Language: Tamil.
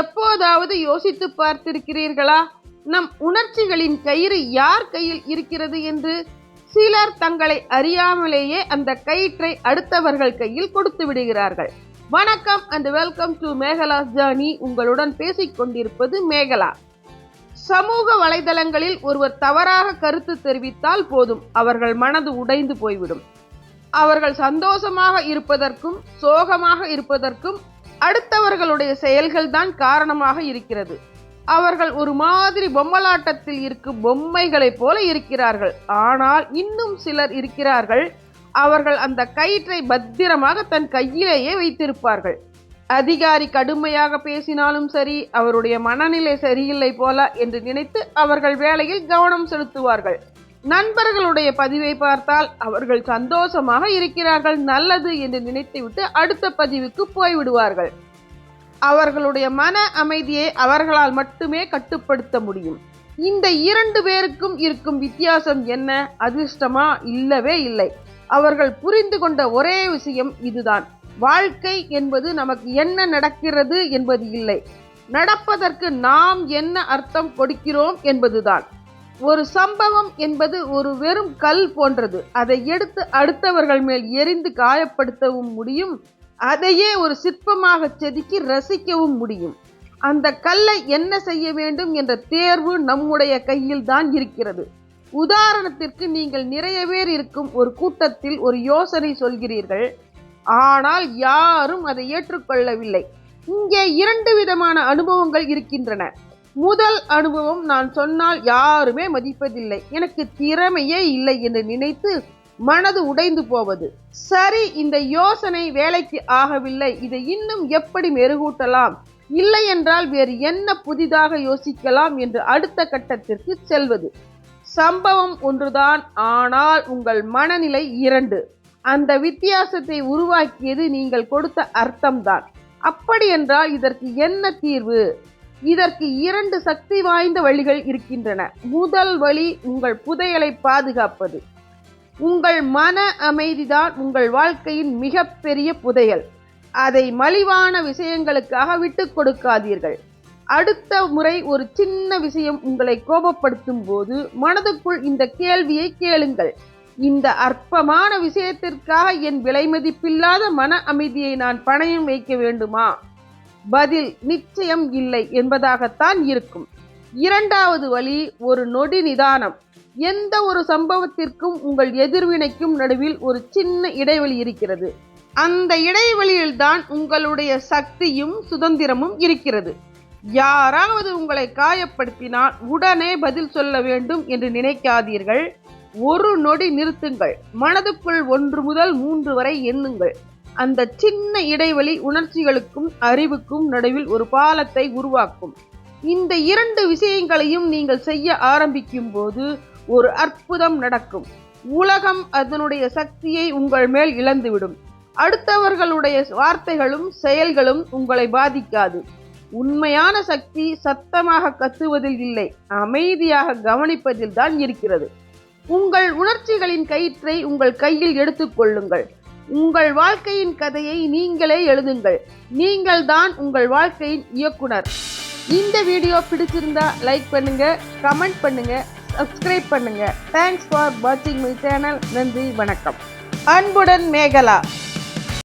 எப்போதாவது யோசித்து பார்த்திருக்கிறீர்களா? நம் உணர்ச்சிகளின் கயிறு யார் கையில் இருக்கிறது என்று? சிலர் தங்களை அறியாமலேயே அந்த கயிற்றை அடுத்தவர்கள் கையில் கொடுத்து விடுகிறார்கள். வணக்கம் and welcome to Megala Johnny உங்களுடன் பேசிக் கொண்டிருப்பது மேகலா. சமூக வலைதளங்களில் ஒருவர் தவறாக கருத்து தெரிவித்தால் போதும் அவர்கள் மனது உடைந்து போய்விடும். அவர்கள் சந்தோஷமாக இருப்பதற்கும் சோகமாக இருப்பதற்கும் அடுத்தவர்களுடைய செயல்கள்தான் காரணமாக இருக்கிறது. அவர்கள் ஒரு மாதிரி பொம்மலாட்டத்தில் இருக்கும் பொம்மைகளைப் போல இருக்கிறார்கள். ஆனால் இன்னும் சிலர் இருக்கிறார்கள். அவர்கள் அந்த கயிற்றை பத்திரமாக தன் கையிலேயே வைத்திருப்பார்கள். அதிகாரி கடுமையாக பேசினாலும் சரி அவருடைய மனநிலை சரியில்லை போல என்று நினைத்து அவர்கள் வேலையில் கவனம் செலுத்துவார்கள். நண்பர்களுடைய பதிவை பார்த்தால் அவர்கள் சந்தோஷமாக இருக்கிறார்கள் நல்லது என்று நினைத்துவிட்டு அடுத்த பதிவுக்கு போய்விடுவார்கள். அவர்களுடைய மன அமைதியை அவர்களால் மட்டுமே கட்டுப்படுத்த முடியும். இந்த இரண்டு பேருக்கும் இருக்கும் வித்தியாசம் என்ன? அதிர்ஷ்டமா? இல்லவே இல்லை. அவர்கள் புரிந்து கொண்ட ஒரே விஷயம் இதுதான். வாழ்க்கை என்பது நமக்கு என்ன நடக்கிறது என்பது இல்லை. நடப்பதற்கு நாம் என்ன அர்த்தம் கொடுக்கிறோம் என்பதுதான். ஒரு சம்பவம் என்பது ஒரு வெறும் கல் போன்றது. அதை எடுத்து அடுத்தவர்கள் மேல் எரிந்து காயப்படுத்தவும் முடியும். அதையே ஒரு சிற்பமாக செதுக்கி ரசிக்கவும் முடியும். அந்த கல்லை என்ன செய்ய வேண்டும் என்ற தேர்வு நம்முடைய கையில் தான் இருக்கிறது. உதாரணத்திற்கு நீங்கள் நிறைய பேர் இருக்கும் ஒரு கூட்டத்தில் ஒரு யோசனை சொல்கிறீர்கள். ஆனால் யாரும் அதை ஏற்றுக்கொள்ளவில்லை. இங்கே இரண்டு விதமான அனுபவங்கள் இருக்கின்றன. முதல் அனுபவம் நான் சொன்னால் யாருமே மதிப்பதில்லை. எனக்கு திறமையே இல்லை என்று நினைத்து மனது உடைந்து போவது. சரி இந்த யோசனை வேலைக்கு ஆகவில்லை. இதை இன்னும் எப்படி மெருகூட்டலாம்? இல்லை என்றால் வேறு என்ன புதிதாக யோசிக்கலாம் என்று அடுத்த கட்டத்திற்கு செல்வது. சம்பவம் ஒன்றுதான் ஆனால் உங்கள் மனநிலை இரண்டு. அந்த வித்தியாசத்தை உருவாக்கியது நீங்கள் கொடுத்த அர்த்தம்தான். அப்படி என்றால் இதற்கு என்ன தீர்வு? இதற்கு இரண்டு சக்தி வாய்ந்த வழிகள் இருக்கின்றன. முதல் வழி உங்கள் புதையலை பாதுகாப்பது. உங்கள் மன அமைதிதான் உங்கள் வாழ்க்கையின் மிகப்பெரிய புதையல். அதை மலிவான விஷயங்களுக்காக விட்டு கொடுக்காதீர்கள். அடுத்த முறை ஒரு சின்ன விஷயம் உங்களை கோபப்படுத்தும் போது மனதுக்குள் இந்த கேள்வியை கேளுங்கள். இந்த அற்பமான விஷயத்திற்காக என் விலைமதிப்பில்லாத மன அமைதியை நான் பணயம் வைக்க வேண்டுமா? பதில் நிச்சயம் இல்லை என்பதாகத்தான் இருக்கும். இரண்டாவது வழி ஒரு நொடி நிதானம். எந்த ஒரு சம்பவத்திற்கும் உங்கள் எதிர்வினைக்கும் நடுவில் ஒரு சின்ன இடைவெளி இருக்கிறது. அந்த இடைவெளியில்தான் உங்களுடைய சக்தியும் சுதந்திரமும் இருக்கிறது. யாராவது உங்களை காயப்படுத்தினால் உடனே பதில் சொல்ல வேண்டும் என்று நினைக்காதீர்கள். ஒரு நொடி நிறுத்துங்கள். மனதுக்குள் ஒன்று முதல் மூன்று வரை எண்ணுங்கள். அந்த சின்ன இடைவெளி உணர்ச்சிகளுக்கும் அறிவுக்கும் நடுவில் ஒரு பாலத்தை உருவாக்கும். இந்த இரண்டு விஷயங்களையும் நீங்கள் செய்ய ஆரம்பிக்கும் போது ஒரு அற்புதம் நடக்கும். உலகம் அதனுடைய சக்தியை உங்கள் மேல் இழந்துவிடும். அடுத்தவர்களுடைய வார்த்தைகளும் செயல்களும் உங்களை பாதிக்காது. உண்மையான சக்தி சத்தமாக கத்துவதில் இல்லை அமைதியாக கவனிப்பதில் தான் இருக்கிறது. உங்கள் உணர்ச்சிகளின் கயிற்றை உங்கள் கையில் எடுத்துக்கொள்ளுங்கள் உங்கள் வாழ்க்கையின் கதையை நீங்களே எழுதுங்கள். நீங்கள் தான் உங்கள் வாழ்க்கையின் இயக்குனர். இந்த வீடியோ பிடிச்சிருந்தா லைக் பண்ணுங்க கமெண்ட் பண்ணுங்க சப்ஸ்கிரைப் பண்ணுங்க. தேங்க்ஸ் ஃபார் வாட்சிங் மை சேனல் நன்றி வணக்கம். அன்புடன் மேகலா.